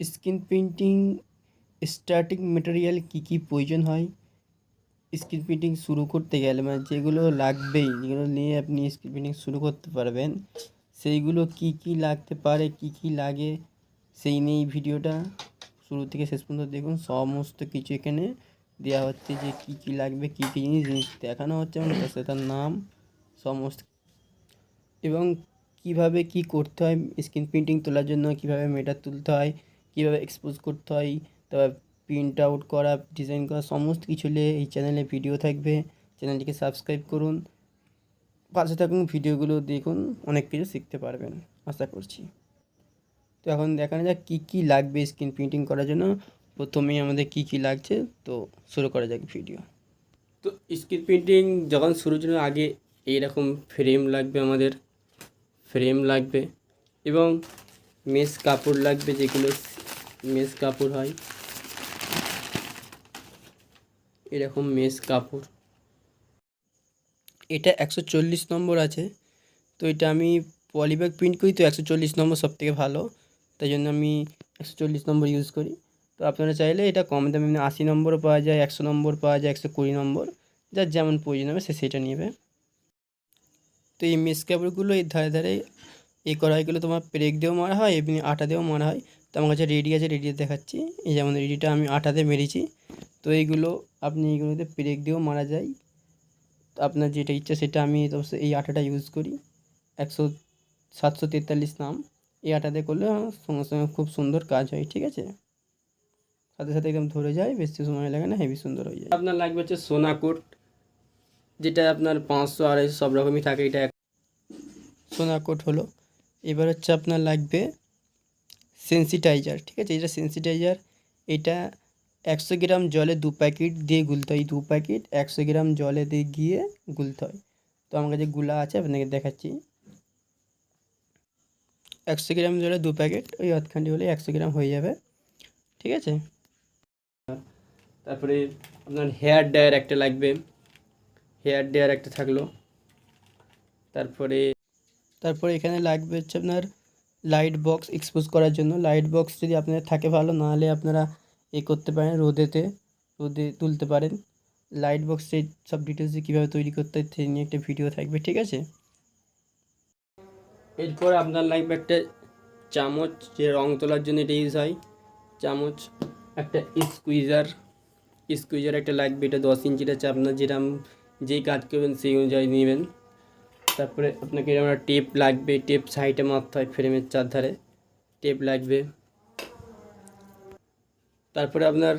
Screen printing starting material কী কী প্রয়োজন হয়? স্ক্রিন প্রিন্টিং শুরু করতে গেলে মানে যেগুলো লাগবেই, যেগুলো নিয়ে আপনি স্ক্রিন প্রিন্টিং শুরু করতে পারবেন, সেইগুলো কী কী লাগতে পারে, কী কী লাগে, সেই নিয়ে ভিডিওটা শুরু থেকে শেষ পর্যন্ত দেখুন। সমস্ত কিছু এখানে দেওয়া হচ্ছে যে কী কী লাগবে, কী কী জিনিস জিনিস দেখানো হচ্ছে এবং সাথে তার নাম, সমস্ত। এবং কীভাবে কি করতে হয় স্ক্রিন প্রিন্টিং তোলার জন্য কীভাবে মেটার তুলতে হয় কীভাবে এক্সপোজ করতে হয়, তারপর প্রিন্ট আউট করা ডিজাইন করা, সমস্ত কিছু নিয়ে এই চ্যানেলে ভিডিও থাকবে। চ্যানেলটিকে সাবস্ক্রাইব করুন। পাশে থাকুন ভিডিওগুলো দেখুন, অনেক কিছু শিখতে পারবেন, আশা করছি। তো এখন দেখানো যাক কী কী লাগবে স্ক্রিন প্রিন্টিং করার জন্য। প্রথমেই আমাদের কী কী লাগছে, তো শুরু করা যাক ভিডিও তো স্ক্রিন প্রিন্টিং যখন শুরুর জন্য আগে এইরকম ফ্রেম লাগবে আমাদের। ফ্রেম লাগবে এবং মেস কাপড় লাগবে যেগুলো মেস কাপড় হয়। এরকম মেস কাপড় এটা একশো চল্লিশ নম্বর আছে। তো এটা আমি পলিব্যাগ প্রিন্ট করি তো একশো চল্লিশ নম্বর সব থেকে ভালো। তাই জন্য আমি একশো চল্লিশ নম্বর ইউজ করি। তো আপনারা চাইলে এটা কম দামে মানে আশি নম্বরও পাওয়া যায়, একশো নম্বর পাওয়া যায়, একশো কুড়ি নম্বর। যার যেমন প্রয়োজন হবে সে সেটা নেবে। তো এই মেস কাপড়গুলো এর ধারে ধারে এ এই কড়াইগুলো তোমার প্রেক দিয়েও মারা হয়, এমনি আটা দিয়েও মারা হয়। তো আমার কাছে রেডি আছে রেডি দেখাচ্ছি। এই যেমন রেডিটা আমি আটাতে মেরেছি। তো এইগুলো আপনি এইগুলোতে প্রেক দিয়েও মারা যায়। তো আপনার যেটা ইচ্ছা সেটা আমি তো এই আটাটা ইউজ করি। একশো সাতশো তেতাল্লিশ নাম। এই আটাতে করলে সঙ্গে সঙ্গে খুব সুন্দর কাজ হয় ঠিক আছে? সাথে সাথে একদম ধরে যায় বেশি সময় লাগে না হেভি সুন্দর হয়ে যায়। আপনার লাগবে হচ্ছে সোনা কোট যেটা আপনার পাঁচশো আড়াইশো সব রকমই থাকে এটা সোনা কোট হলো। এবার হচ্ছে আপনার লাগবে সেন্সিটাইজার ঠিক আছে? এটা সেন্সিটাইজার এটা একশো গ্রাম জলে দু প্যাকেট দিয়ে গুলতে হয়। দু প্যাকেট একশো গ্রাম জলে দিয়ে গিয়ে গুলতে হয়। তো আমার কাছে গুলা আছে, আপনাকে দেখাচ্ছি। একশো গ্রাম জলে দু প্যাকেট, ওই অতখানটি হলে একশো গ্রাম হয়ে যাবে। ঠিক আছে? তারপরে আপনার হেয়ার ড্রায়ার একটা লাগবে। হেয়ার ড্রায়ার একটা থাকল। তারপরে তারপরে এখানে লাগবে হচ্ছে আপনার লাইট বক্স এক্সপোজ করার জন্য। লাইট বক্স যদি আপনার থাকে ভালো, নাহলে আপনারা এ করতে পারেন রোদেতে, রোদে তুলতে পারেন। লাইট বক্সে সব ডিটেলস কীভাবে তৈরি করতে হয় নিয়ে একটা ভিডিও থাকবে, ঠিক আছে? এরপর আপনার লাগবে একটা চামচ যে রং তোলার জন্য এটা ইউজ হয়। চামচ, একটা স্কুইজার স্কুইজার একটা লাগবে এটা দশ ইঞ্চির আছে। আপনার যেরকম যেই কাজ করবেন সেই অনুযায়ী নেবেন। তারপরে আপনাকে একটা টেপ লাগবে, টেপ সাইডে মারতে হয় ফ্রেমের চারধারে, টেপ লাগবে। তারপরে আপনার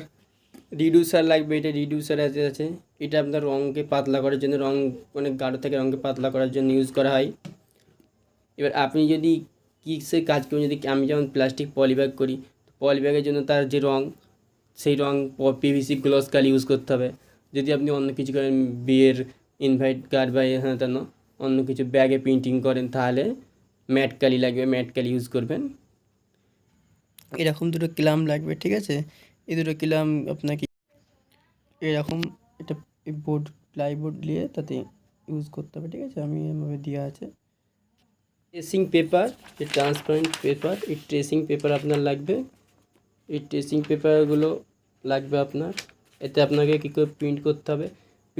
রিডিউসার লাগবে, এটা রিডিউসার আছে আছে। এটা আপনার রঙকে পাতলা করার জন্য রঙ অনেক গাঢ় থেকে, রঙকে পাতলা করার জন্য ইউজ করা হয়। এবার আপনি যদি সে কাজ করুন যদি আমি যেমন প্লাস্টিক পলিব্যাগ করি পলিব্যাগের জন্য তার যে রঙ সেই রঙ পিভিসি গ্লস কাল ইউজ করতে হবে। যদি আপনি অন্য কিছু করেন, বিয়ের ইনভাইট কার্ড বা হ্যাঁ তেন অন্য কিছু ব্যাগে প্রিন্টিং করেন, তাহলে ম্যাট কালি লাগবে ম্যাট কালি ইউজ করবেন। এরকম দুটো ক্লাম লাগবে, ঠিক আছে? এই দুটো ক্লাম আপনাকে এরকম এটা বোর্ড প্লাইবোর্ড নিয়ে তাতে ইউজ করতে হবে, ঠিক আছে? আমি এভাবে দেওয়া আছে। ট্রেসিং পেপার যে ট্রান্সপারেন্ট পেপার এই ট্রেসিং পেপার আপনার লাগবে। এই ট্রেসিং পেপারগুলো লাগবে আপনার। এতে আপনাকে কী করে প্রিন্ট করতে হবে?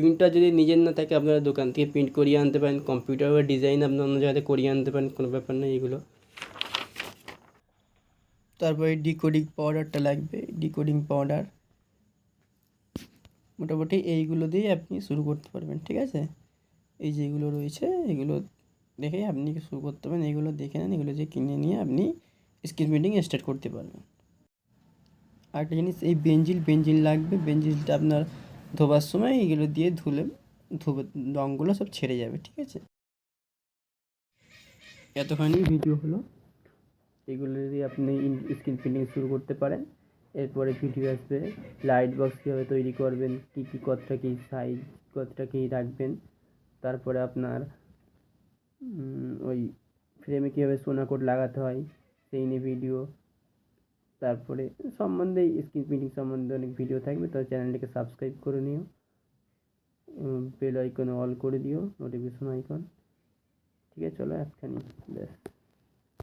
প্রিন্টটা যদি নিজের না থাকে আপনারা দোকান থেকে প্রিন্ট করিয়ে আনতে পারেন কম্পিউটার বা ডিজাইন আপনার অন্য জায়গাতে করিয়ে আনতে পারেন, কোনো ব্যাপার নেই এগুলো। তারপরে ডিকোডিং পাউডারটা লাগবে ডিকোডিং পাউডার মোটামুটি এইগুলো দিয়ে আপনি শুরু করতে পারবেন, ঠিক আছে? এই যেগুলো রয়েছে, এগুলো দেখে আপনি শুরু করতে পারেন, এগুলো দেখে নেন, এগুলো যে কিনে নিয়ে আপনি স্ক্রিন প্রিন্টিং স্টার্ট করতে পারবেন। আরেকটা জিনিস, এই বেঞ্জিল বেঞ্জিল লাগবে বেঞ্জিলটা আপনার ধোবার সময় এগুলো দিয়ে ধুলে, ধুবে, রঙগুলো সব ছেড়ে যাবে, ঠিক আছে? এতখানি ভিডিও হলো। এগুলো যদি আপনি স্ক্রিন প্রিন্টিং শুরু করতে পারেন, এরপরে ভিডিও আসবে লাইট বক্স কীভাবে তৈরি করবেন, কী কী, কতটা কী সাইজ কতটা কী রাখবেন, তারপরে আপনার ওই ফ্রেমে কীভাবে সোনা কোড লাগাতে হয়, সেই নিয়ে ভিডিও তারপরে সম্বন্ধে স্ক্রিন প্রিন্টিং সম্বন্ধে অনেক ভিডিও থাকবে, তো চ্যানেলটিকে সাবস্ক্রাইব করে নিও। বেল আইকনে অল করে দিও নোটিফিকেশন আইকন ঠিক আছে, চলো একখানি ব্যাস।